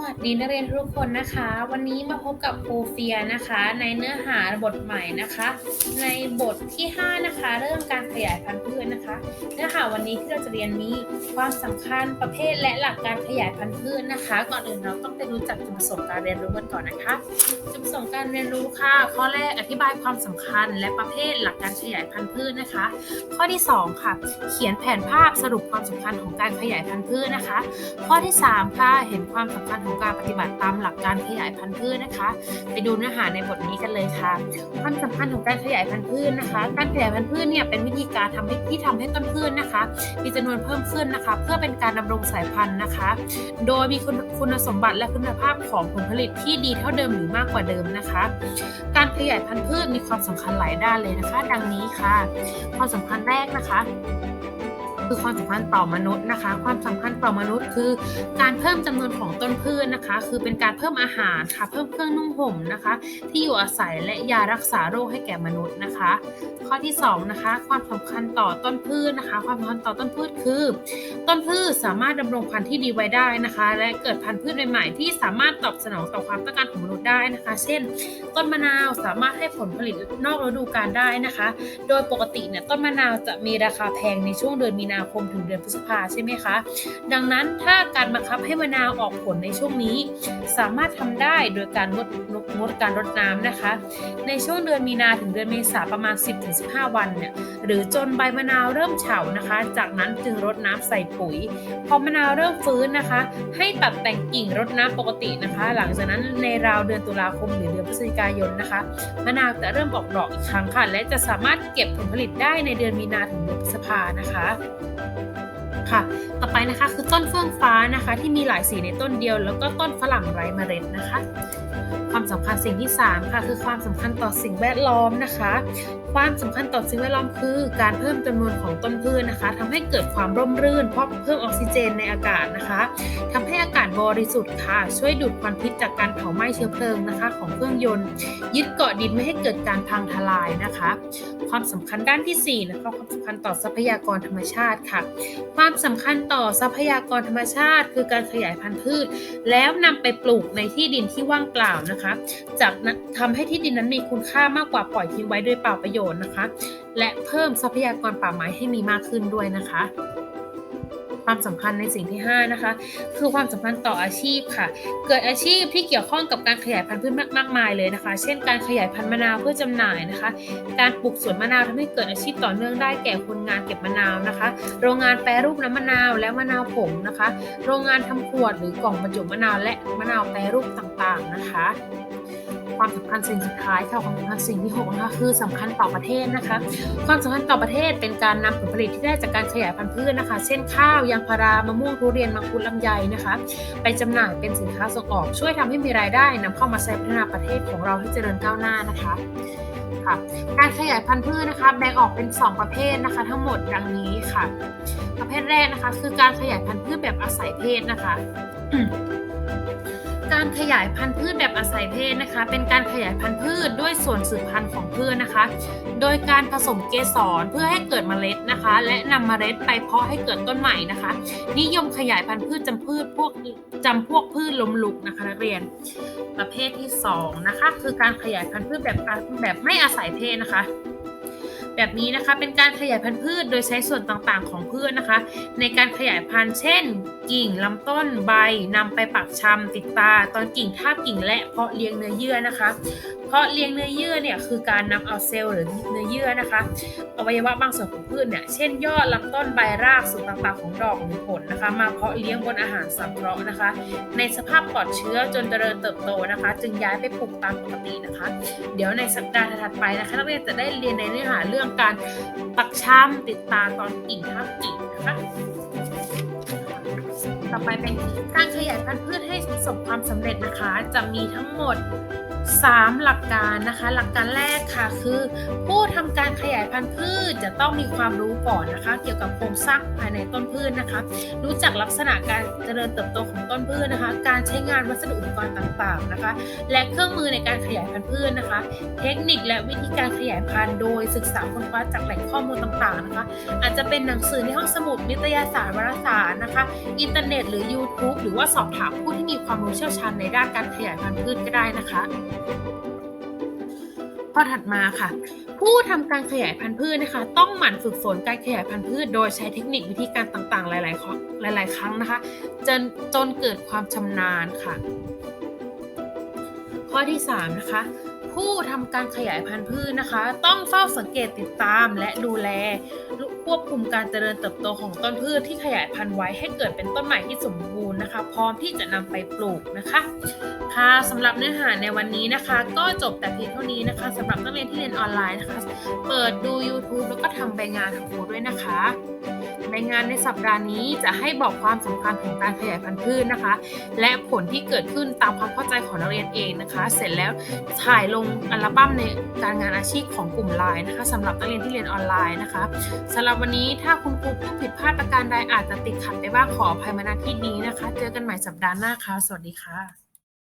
วัสดีนักเรียนทุกคนนะคะ วันนี้มาพบกับครูเฟียนะคะ ในเนื้อหาบทใหม่นะคะ ในบทที่ 5 นะคะ เรื่องการขยายพันธุ์พืชนะคะ เนื้อหาวันนี้ที่เราจะเรียนมีความสำคัญประเภทและหลักการขยายพันธุ์พืชนะคะ ก่อนอื่นเราต้องไปรู้จักจุดประสงค์การเรียนรู้กันก่อนนะคะจุดประสงค์การเรียนรู้ค่ะ ข้อแรกอธิบายความสำคัญและประเภทหลักการขยายพันธุ์พืชนะคะ ข้อที่ 2 ค่ะ เขียนแผนภาพสรุปความสำคัญของการขยายพันธุ์พืชนะคะ ข้อที่ 3 ค่ะเห็นความสำคัญของการปฏิบัติตามหลักการขยายพันธุ์พืชนะคะ ไปดูเนื้อหาในบทนี้กันเลยค่ะ ความสำคัญของการขยายพันธุ์พืชนะคะ การขยายพันธุ์พืชเนี่ยเป็นวิธีการทำให้ที่ทำให้ต้นพืชนะคะ มีจำนวนเพิ่มขึ้นนะคะ เพื่อเป็นการดำรงสายพันธุ์นะคะ โดยมีคุณสมบัติและคุณภาพของผลผลิตที่ดีเท่าเดิมหรือมากกว่าเดิมนะคะ การขยายพันธุ์พืชมีความสำคัญหลายด้านเลยนะคะ ดังนี้ค่ะ ความสำคัญแรกนะคะ คือความสำคัญต่อมนุษย์นะคะ ความสำคัญต่อมนุษย์คือ การเพิ่มจำนวนของต้นพืชนะคะ คือเป็นการเพิ่มอาหารค่ะ เพิ่มเครื่องนุ่งห่มนะคะ ที่อยู่อาศัยและยารักษาโรคให้แก่มนุษย์นะคะ ข้อที่สองนะคะความสำคัญต่อต้นพืชนะคะ ความสำคัญต่อต้นพืชคือ ต้นพืชสามารถดำรงพันธุ์ที่ดีไว้ได้นะคะ และเกิดพันธุ์พืชใหม่ๆที่สามารถตอบสนองต่อความต้องการของมนุษย์ได้นะคะ เช่น ต้นมะนาวสามารถให้ผลผลิตนอกฤดูกาลได้นะคะ โดยปกติเนี่ยต้นมะนาวจะมีราคาแพงในช่วงเดือนมีนาคมถึงเดือนพฤษภาใช่ไหมคะ ดังนั้นถ้าการบังคับให้มะนาวออกผลในช่วงนี้ สามารถทำได้โดยการงดงดการรดน้ำนะคะ ในช่วงเดือนมีนาถึงเดือนเมษาประมาณ 10-15 วันเนี่ยหรือจนใบมะนาวเริ่มเฉานะคะ จากนั้นจึงรดน้ำใส่ปุ๋ย พอมะนาวเริ่มฟื้นนะคะ ให้ตัดแต่งกิ่งรดน้ำปกตินะคะ หลังจากนั้นในราวเดือนตุลาคมหรือเดือนพฤศจิกายนนะคะ มะนาวจะเริ่มออกดอกอีกครั้งค่ะ และจะสามารถเก็บผลผลิตได้ในเดือนมีนาถึงเดือนพฤษภานะคะ you ค่ะ ต่อไปนะคะคือต้นเฟื่องฟ้านะคะ ที่มีหลายสีในต้นเดียว แล้วก็ต้นฝรั่งไร้เมล็ดนะคะ ความสำคัญสิ่งที่ 3 ค่ะ คือความสำคัญต่อสิ่งแวดล้อมนะคะ ความสำคัญต่อสิ่งแวดล้อมคือการเพิ่มจำนวนของต้นพืชนะคะทำให้เกิดความร่มรื่นเพราะเพิ่มออกซิเจนในอากาศนะคะทำให้อากาศบริสุทธิ์ค่ะ ช่วยดูดควันพิษจากการเผาไหม้เชื้อเพลิงนะคะ ของเครื่องยนต์ ยึดเกาะดินไม่ให้เกิดการพังทลายนะคะ ความสำคัญด้านที่4นะคะความสำคัญต่อทรัพยากรธรรมชาติค่ะ ความสำคัญต่อทรัพยากรธรรมชาติ คือการขยายพันธุ์พืช แล้วนำไปปลูกในที่ดินที่ว่างเปล่านะคะ จากนั้นทำให้ที่ดินนั้นมีคุณค่ามากกว่าปล่อยทิ้งไว้โดยเปล่าประโยชน์นะคะ และเพิ่มทรัพยากรป่าไม้ให้มีมากขึ้นด้วยนะคะ ความสำคัญในสิ่งที่ 5 นะคะ คือความสัมพันธ์ต่ออาชีพค่ะ เกิดอาชีพที่เกี่ยวข้องกับการขยายพันธุ์พืชมากมายเลยนะคะ เช่น การขยายพันธุ์มะนาวเพื่อจำหน่ายนะคะ การปลูกสวนมะนาวทำให้เกิดอาชีพต่อเนื่องได้แก่คนงานเก็บมะนาวนะคะ โรงงานแปรรูปน้ำมะนาวและมะนาวผงนะคะ โรงงานทำขวดหรือกล่องบรรจุมะนาวและมะนาวแปรรูปต่างๆนะคะ ความสำคัญสิ่งสุดท้ายค่ะความสำคัญสิ่งที่6นะคะคือสำคัญต่อประเทศนะคะ ความสำคัญต่อประเทศเป็นการนำผลผลิตที่ได้จากการขยายพันธุ์พืชนะคะ เช่นข้าวยางพารามะม่วงทุเรียนมังคุดลำไยนะคะ ไปจำหน่ายเป็นสินค้าส่งออก ช่วยทำให้มีรายได้นำเข้ามาใช้พัฒนาประเทศของเราให้เจริญก้าวหน้านะคะค่ะการขยายพันธุ์พืชนะคะแบ่งออกเป็น 2 ประเภทนะคะ ทั้งหมดดังนี้ค่ะ ประเภทแรกนะคะ คือการขยายพันธุ์พืชแบบอาศัยเพศนะคะ การขยายพันธุ์พืชแบบอาศัยเพศนะคะ เป็นการขยายพันธุ์พืชด้วยส่วนสืบพันธุ์ของพืชนะคะ โดยการผสมเกสรเพื่อให้เกิดเมล็ดนะคะ และนำเมล็ดไปเพาะให้เกิดต้นใหม่นะคะ นิยมขยายพันธุ์พืชจำพืชพวกจำพวกพืชล้มลุกนะคะนักเรียน ประเภทที่สองนะคะคือการขยายพันธุ์พืชแบบแบบไม่อาศัยเพศนะคะ แบบนี้นะคะเป็นการขยายพันธุ์พืชโดยใช้ส่วนต่างๆของพืชนะคะ ในการขยายพันธุ์เช่น กิ่งลำต้นใบนำไปปักชำติดตา ตอนกิ่งทาบกิ่งและเพาะเลี้ยงเนื้อเยื่อนะคะ เพาะเลี้ยงเนื้อเยื่อเนี่ยคือการนำเอาเซลล์หรือเนื้อเยื่อนะคะอวัยวะบางส่วนของพืชเนี่ยเช่น ยอดลำต้นใบรากส่วนต่างๆของดอกหรือผลนะคะ มาเพาะเลี้ยงบนอาหารสังเคราะห์นะคะ ในสภาพปลอดเชื้อจนเจริญเติบโตนะคะ จึงย้ายไปปลูกตามปกตินะคะ เดี๋ยวในสัปดาห์ถัดไปนะคะนักเรียนจะได้เรียนในเนื้อหาเรื่องการปักช้ำติดตาตอนกิ่งทับกิ่งนะคะต่อไปเป็นการขยายพันธุ์พืชให้ประสบความสำเร็จนะคะ จะมีทั้งหมด 3 หลักการนะคะ หลักการแรกค่ะคือ ผู้ทำการขยายพันธุ์พืชจะต้องมีความรู้ก่อนนะคะ เกี่ยวกับโครงสร้างภายในต้นพืชนะคะ รู้จักลักษณะการเจริญเติบโตของต้นพืชนะคะ การใช้งานวัสดุอุปกรณ์ต่างๆนะคะ และเครื่องมือในการขยายพันธุ์พืชนะคะ เทคนิคและวิธีการขยายพันธุ์โดยศึกษาค้นคว้าจากแหล่งข้อมูลต่างๆนะคะ อาจจะเป็นหนังสือในห้องสมุดนิตยสารวารสารนะคะ อินเทอร์เน็ต หรือ YouTube หรือว่าสอบถามผู้ที่มีความรู้เชี่ยวชาญในด้านการขยายพันธุ์พืชก็ได้นะคะข้อถัดมาค่ะ ผู้ทำการขยายพันธุ์พืชนะคะ ต้องหมั่นฝึกฝนการขยายพันธุ์พืช โดยใช้เทคนิควิธีการต่างๆ หลายๆหลาย ๆ ครั้งนะคะ จนจนเกิดความชำนาญค่ะ ข้อที่3นะคะผู้ทำการขยายพันธุ์พืชนะคะ ต้องเฝ้าสังเกตติดตามและดูแล ควบคุมการเจริญเติบโตของต้นพืชที่ขยายพันธุ์ไว้ให้เกิดเป็นต้นใหม่ที่สมบูรณ์นะคะ พร้อมที่จะนำไปปลูกนะคะ ค่ะสำหรับเนื้อหาในวันนี้นะคะ ก็จบแต่เพียงเท่านี้นะคะสำหรับนักเรียนที่เรียนออนไลน์นะคะ เปิดดู YouTube แล้วก็ทำใบงานของครูด้วยนะคะใบงานในสัปดาห์นี้จะให้บอกความสำคัญของการขยายพันธุ์พืชนะคะ และผลที่เกิดขึ้นตามความเข้าใจของนักเรียนเองนะคะ เสร็จแล้วถ่ายลงอัลบั้มในการงานอาชีพของกลุ่มไลน์นะคะสำหรับนักเรียนที่เรียนออนไลน์นะคะสำหรับรับวันนี้ถ้าคุณครูพูดผิดพลาดประการใดอาจจะติดขัดไปบ้างขออภัยมาณที่นี้นะคะ เจอกันใหม่สัปดาห์หน้าค่ะ สวัสดีค่ะ